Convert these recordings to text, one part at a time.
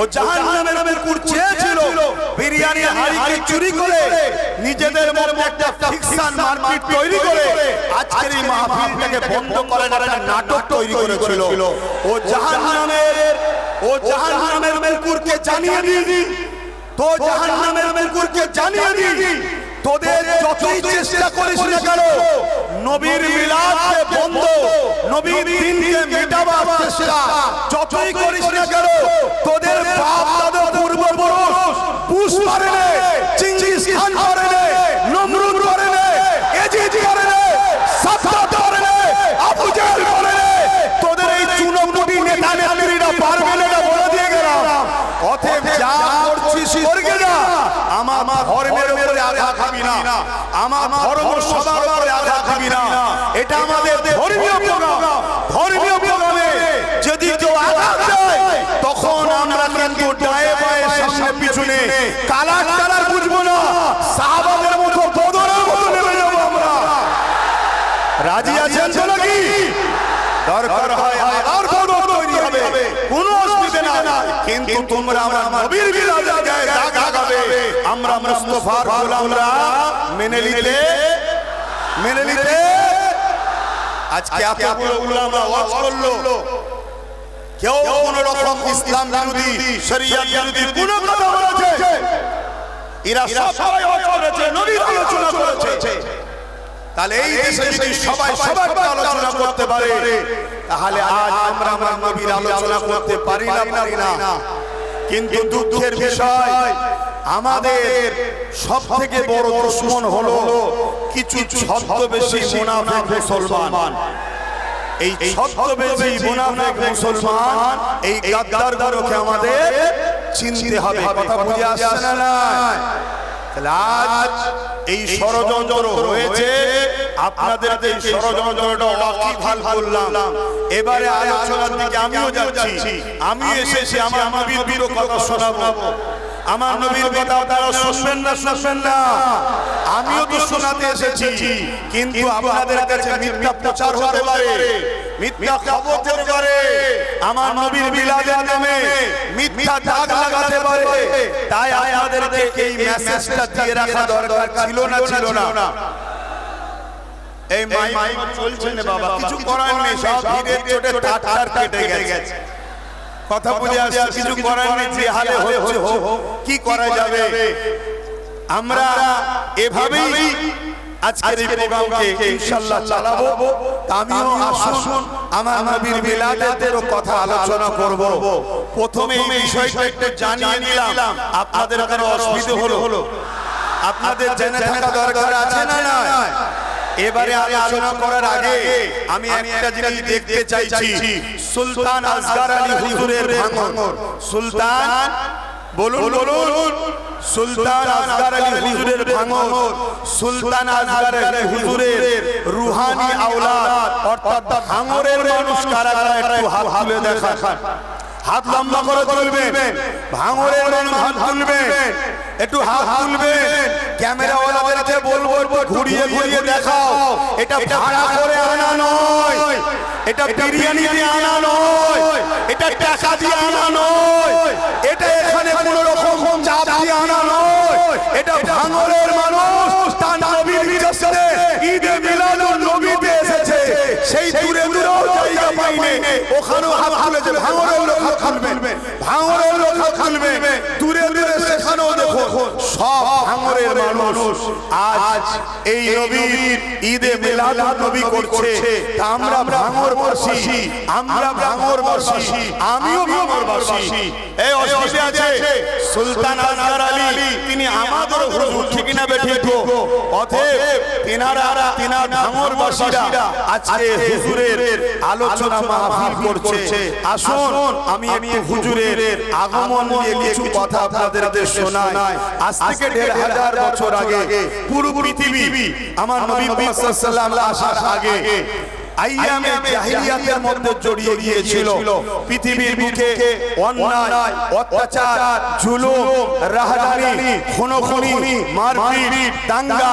ও জাহান্নামের কুকুর চেয়েছিল বিরিয়ানি হাড়িকে চুরি করে? নিজেদের মধ্যে একটা ফিকশন মারপিট তৈরি করে। আজকের এই মাহফিলটাকে বন্ধ করার একটা নাটক তৈরি করেছিল। ও জাহান্নামের ও জাহান্নামের কুকুরকে জানিয়ে দিন। তো জাহান্নামের কুকুরকে জানিয়ে দিন। তোদের যতই চেষ্টা করিস না কেন নবীর মিলাদকে বন্ধ নবীর দিনকে মেটাবার চেষ্টা যতই করিস না কেন তোদের বাপ দাদা পূর্বপুরুষ পুষ করে নে চিঙ্গিস খান করে আঘাত খাবি না। আমার ধর্ম সবার উপরে আঘাত খাবি না। এটা আমাদের ধর্মীয় প্রোগ্রাম। ধর্মীয় প্রোগ্রামে যদি কেউ আঘাত দেয় তখন আমরা কিন্তু ডায়ে বায়ে সামনে পিছনে কালার কালার বুঝব না। সাহাবাদের মতো বদরের মতো নেমে যাব আমরা রাজি আছেন তো নাকি দরকার হয় আবার বদর তৈরি হবে কোনো অসুবিধা না কিন্তু তোমরা আমার নবীর বিলাদের গায়ে দাগ লাগাবে। আমরা মুস্তফার গোলামরা। মেনে নিতে। মেনে নিতে। আজকে এতগুলো উলামা ওয়াজ করল। কেউ কোন রকম ইসলাম বিরোধী শরিয়া বিরোধী কোন কথা বলেছে। এরা সবাই ওয়াজ করেছে নবীর আলোচনা করেছে। তাহলে এই দেশে যদি সবাই সবার আলোচনা করতে পারে তাহলে আজ আমরা আমার নবীর আলোচনা করতে পারি না। পারি না। কিন্তু দুঃখের বিষয় আমাদের সব থেকে বড় দুশ্মন হলো কিছু ছদ্মবেশী মুনাফিক মুসলমান। এই ছদ্মবেশী মুনাফিক মুসলমান এই গাদ্দারগুলোকে আমাদের চিনতে হবে। কথা বুঝে আসছে না? আজ এই ষড়যন্ত্র হয়েছে আপনাদের এই ষড়যন্ত্রটা ওয়াকিফাল করলাম। এবারে আলোচনার দিকে আমিও যাচ্ছি। আমি এসেছি আমার নবীর বীর কথা শোনাবো। আমার নবীর কথা তারা শুনবেন না শুনবেন না। আমিও তো শোনাতে এসেছি। কিন্তু আপনাদের কাছে মিথ্যা প্রচার হতে পারে। মিথ্যা খবর হতে পারে। আমার নবীর বিলাদের নামে মিথ্যা দাগ লাগাতে পারে। তাই আপনাদেরকে এই মেসেজটা দিয়ে রাখা দরকার ছিল না। ছিল না। এই মাই চলছে না বাবা। কিছু করার নেই সব ভিড়ের চোটে তার তার কেটে গেছে। কথা আসছে কিছু করার নেই যে হালে হচ্ছে কি করা যাবে? আমরা এভাবেই আজকের এই প্রোগ্রামকে ইনশাআল্লাহ চালাবো। আমিও আসুন আমার নবীর মিলাদেরও কথা আলোচনা করব। প্রথমে এই বিষয়টা একটু জানিয়ে নিলাম। আপনাদের কোনো অসুবিধা হলো? আপনাদের জেনে থাকা দরকার আছে না না এবারে আলোচনা করার আগে আমি একটা জিনিস দেখতে চাইছি। সুলতান আসগার আলী হুজুরের ভাঙন। সুলতান বলুন বলুন সুলতান আসগার আলী হুজুরের ভাঙন। সুলতান আসগার আলী হুজুরের রুহানি আওলাদ। অর্থাৎ ভাঙরের মানুষ কারা কারা একটু হাত তুলে দেখান। হাত লম্বা করে তুলবেন। হাত তুলবেন একটু হাত তুলবেন ক্যামেরা ওয়ালাদেরকে বলব ঘুরিয়ে ঘুরিয়ে দেখাও। এটা ভাড়া করে আনা নয়। এটা বিরিয়ানি দিয়ে আনা নয়। এটা টাকা দিয়ে আনা নয়। এটা এখানে কোনো রকম চাপ দিয়ে আনা নয়। এটা ভাঙরের মানুষ। তার নবীর বিরসতে ঈদে মিলাদুন নবীতে এসেছে। সেই দূরে দূরেও জায়গা পাইনি। ওখানেও হাত তুলেছে ভাঙরের লোক হাত তুলবে। ভাঙরের লোক হাত তুলবে। দূরে দূরে সব ভাঙরের মানুষ আজ এই নবীর ঈদে মিলাদুন নবী করছে। আমরা ভাঙর বাসী আমরা ভাঙর বাসী আমিও ভাঙর বাসী এই অসুবিধা আছে। সুলতান আলী তিনি আমাদের হুজুর ঠিক না বেঠিক? অতএব তিনারা তিনার ভাঙর বাসীরা আজকে হুজুরের আলোচনা মাহফিল করছে। আসুন আমি আমি হুজুরের আগমন নিয়ে কিছু কথা আপনাদেরকে শোনাই। আজ থেকে দেড় হাজার বছর আগে পুরো পৃথিবী আমার নবী সাল্লাল্লাহু আসার আগে আইয়ামে জাহিলিয়াতের মধ্যে জড়িয়ে গিয়েছিল। পৃথিবীর বুকে অন্যায় অত্যাচার জুলুম রাহাজানি খুনোখুনি মারপিট দাঙ্গা।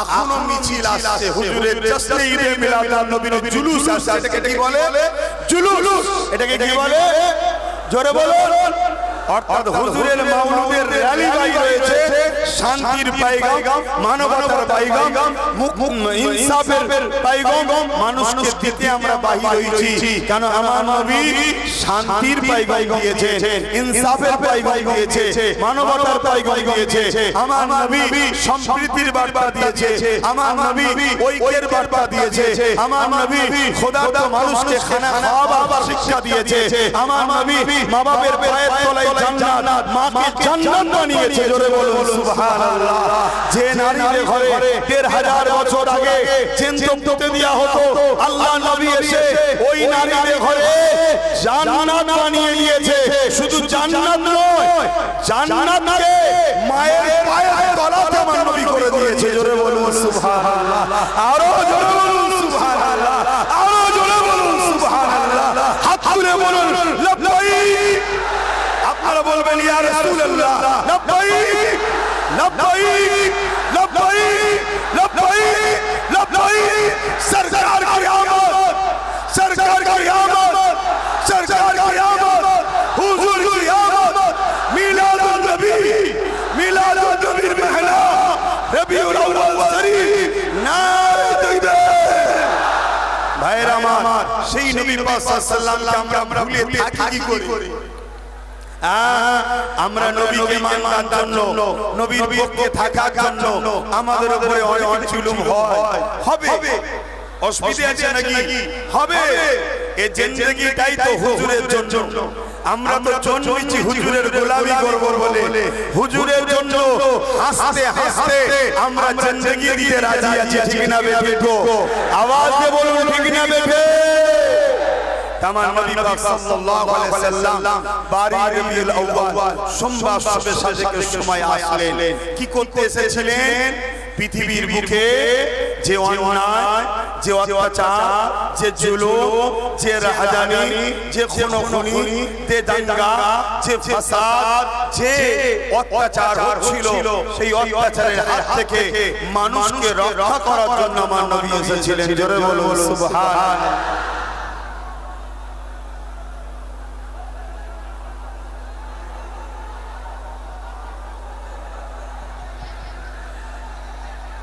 এখনও মিছিল আসছে। হুজুরের জশ্নে ঈদে মিলাদুন নবীর জুলুস আসছে। এটাকে কি বলে? জুলুস। এটাকে কি বলে? জোরে বলুন। অর্থাৎ হুজুরের মাওলুদের র্যালি বাই রয়েছে শান্তির পাইগাম মানবতার পাইগাম মুখ ইনসাফের পাইগাম মানুষকে দিতে আমরা বাহির হয়েছি কেন আমার নবী শান্তির পাইগাম দিয়েছেন ইনসাফের পাইগাম দিয়েছে মানবতার পাইগাম দিয়েছে আমার নবী সম্প্রীতির বার্তা দিয়েছে। আমার নবী ঐক্যের বার্তা দিয়েছে। আমার নবী খোদাটা মানুষকে খানা খাওয়াবার শিক্ষা দিয়েছে। আমার নবী মা বাবার পায়ের তলায় জান্নাত। মাকে জান্নাত বানিয়েছে। জোরে বলুন সুবহানাল্লাহ। যে নারীর ঘরে দেড় হাজার বছর আগে চিন্ত পুঁতে হতো। আল্লাহ নবী এসে ওই নারীর ঘরে জান্নাত বানিয়ে দিয়েছে শুধু জান্নাত নয় জান্নাতকে মায়ের পায়ের তলাতে আমার নবী করে দিয়েছে। জোরে বলুন সুবহানাল্লাহ। আরও জোরে বলুন সুবহানাল্লাহ। আরও জোরে বলুন সুবহানাল্লাহ। হাত তুলে বলুন লব্বাইক আপনারা বলবেন ইয়া রাসূলুল্লাহ। লব্বাইক লব্বাইক লব্বাইক লব্বাইক লব্বাইক সরকার কি আমত সরকার কি আমত সরকার কি আমত হুজুর কি আমত মিলাদুন নবী মিলাদুন নবীর মেহনা রবিউল আউয়াল শরীফ নারে তাকবীর ভাইরা আমার সেই নবী আলাইহি আমরা ভুলে থাকি কি করি? আহ, আমরা নবীকে মানবার জন্য নবীর পক্ষে থাকার জন্য আমাদের উপরে অনেক জুলুম হয়। হবে। অসুবিধা আছে নাকি? হবে। এই জিন্দেগিটাই তো হুজুরের জন্য। আমরা তো জন্মেছি হুজুরের গোলামি করব বলে। হুজুরের জন্য হাসতে হাসতে আমরা জিন্দেগি দিতে রাজি আছি ঠিক না আওয়াজ দিয়ে বলুন ঠিক না বেঠে তামান নবী পাক সাল্লাল্লাহু আলাইহি ওয়াসাল্লাম বারি রবিউল আউয়াল সোমবার সবে সাজেকের সময় আসলেন। কি করতে এসেছিলেন? পৃথিবীর বুকে যে অন্যায় যে অত্যাচার যে জুলুম যে রাহাজানি যে খুনোখুনি যে দাঙ্গা যে ফাসাদ যে অত্যাচার হচ্ছিল সেই অত্যাচারের হাত থেকে মানুষকে রক্ষা করার জন্য আমার নবী এসেছিলেন। জোরে বলুন সুবহান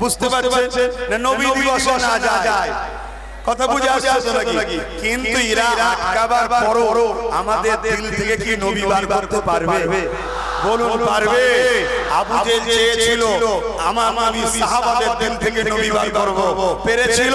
বুঝতে পারছেন? নবী দিবস না যায়। কথা বুঝে আসছে তো নাকি? কিন্তু ইরা আটকাবার পরও আমাদের দিল থেকে কি নবী বার করতে পারবে? বলুন পারবে? আবু জেল চেয়েছিল আমার নবী সাহাবাদের দিল থেকে নবী বার করব। পেরেছিল?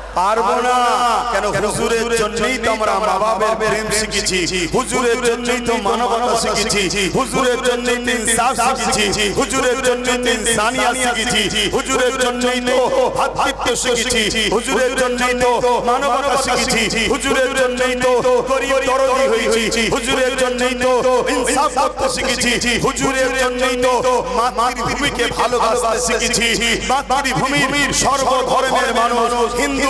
পারব না কেন হুজুরের জন্যই তো আমরা মা বাবার প্রেম শিখেছি হুজুরের জন্যই তো মানবতা শিখেছি হুজুরের জন্যই তো ইনসাফ শিখেছি হুজুরের জন্যই তো ইনসানিয়াত শিখেছি হুজুরের জন্যই তো ভাতৃত্ব শিখেছি হুজুরের জন্যই তো মানবতা শিখেছি হুজুরের জন্যই তো গরিব দরদি হয়েছি হুজুরের জন্যই তো ইনসাফ করতে শিখেছি হুজুরের জন্যই তো মাতৃভূমিকে ভালোবাসতে শিখেছি মাতৃভূমির সর্বধর্মের মানুষ হিন্দু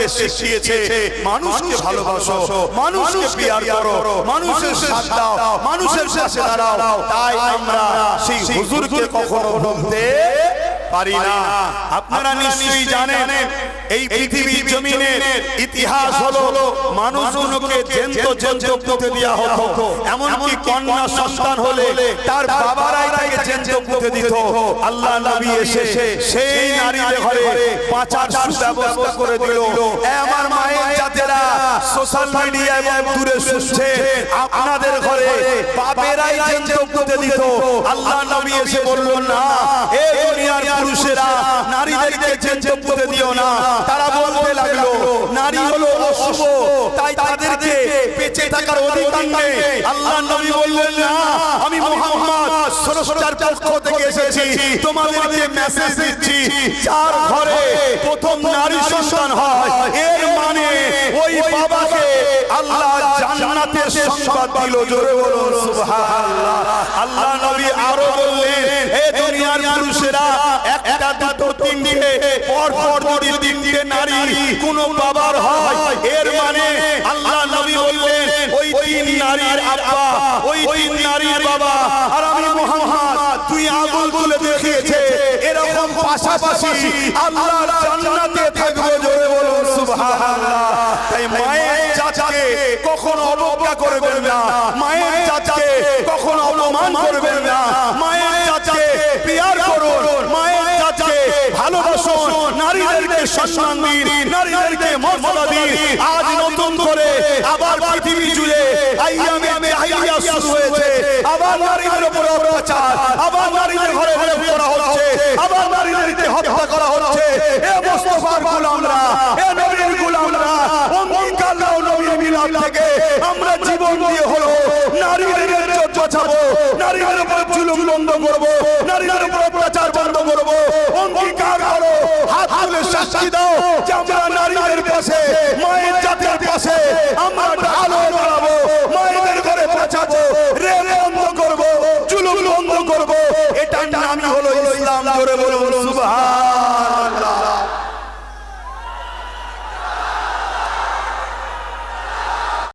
আমাদেরকে শিখিয়েছে মানুষকে ভালোবাসো মানুষকে পিয়ার করো মানুষের সাথ দাও মানুষের সাথে দাঁড়াও তাই আমরা সেই হুজুরকে কখনো বলতে পারি না। আপনারা নিশ্চয়ই জানেন এই পৃথিবীর জমিনের ইতিহাস হলো মানুষগুলোকে জেন্ত জেন্ত পুঁতে দেওয়া হতো। এমনকি কন্যা সন্তান হলে তার বাবারাই তাকে জেন্ত পুঁতে দিত। আল্লাহ নবী এসে সেই নারীর ঘরে পাঁচার ব্যবস্থা করে দিল। আমার মায়ের জাতেরা সোশ্যাল মিডিয়া এবং দূরে শুনছে আপনাদের ঘরে বাপেরাই চেঞ্জ করতে দিত। আল্লাহ নবী এসে বলল না এ দুনিয়ার পুরুষেরা নারীদেরকে চেঞ্জ করতে দিও না। তারা বলতে লাগল নারী হলো অশুভ তাই তাদেরকে বেঁচে থাকার অধিকার নেই। আল্লাহ নবী বললেন না আমি মোহাম্মদ স্রষ্টার পক্ষ থেকে এসেছি। তোমাদেরকে মেসেজ দিচ্ছি যার ঘরে প্রথম নারী সন্তান হয়। এর মানে ওই বাবাকে আল্লাহ জান্নাতের সংবাদ দিল। জোরে বলুন সুবহানাল্লাহ। আল্লাহ নবী আরও বললেন হে দুনিয়ার পুরুষেরা একটা দুটো তিনটে পর পর যদি তিনটে নারী কোন বাবার হয়, এর মানে আল্লাহ নবী বললেন, ওই তিন নারীর আব্বা, ওই তিন নারীর বাবা। আর আমি মোহাম্মদ তুই আগুন দেখিয়েছে, এরকম পাশাপাশি আল্লাহ জান্নাতে জোরে বলুন, সুবহানাল্লাহ। তাই মায়ের চাচাকে কখনো অবজ্ঞা করবেন না, মায়ের চাচাকে কখনো অপমান করবেন না। সম্মান দিন নারীদেরকে মর্যাদা দিন আজ নতুন করে আবার পৃথিবী জুড়ে আইয়ামে জাহিলিয়া শুরু হয়েছে, আবার নারীদের উপর অত্যাচার, আবার নারীদের ঘরে ঘরে করা হচ্ছে, আবার নারীদেরকে হত্যা করা হচ্ছে। এ মুস্তাফার গোলামরা, এ নবীর গোলামরা অঙ্গীকার নাও নবীর মিলাদ থেকে আমরা জীবন দিয়ে হলো নারীদের বাঁচাবো, নারীদের উপর জুলুম বন্ধ করব, নারীদের উপর অত্যাচার বন্ধ করব।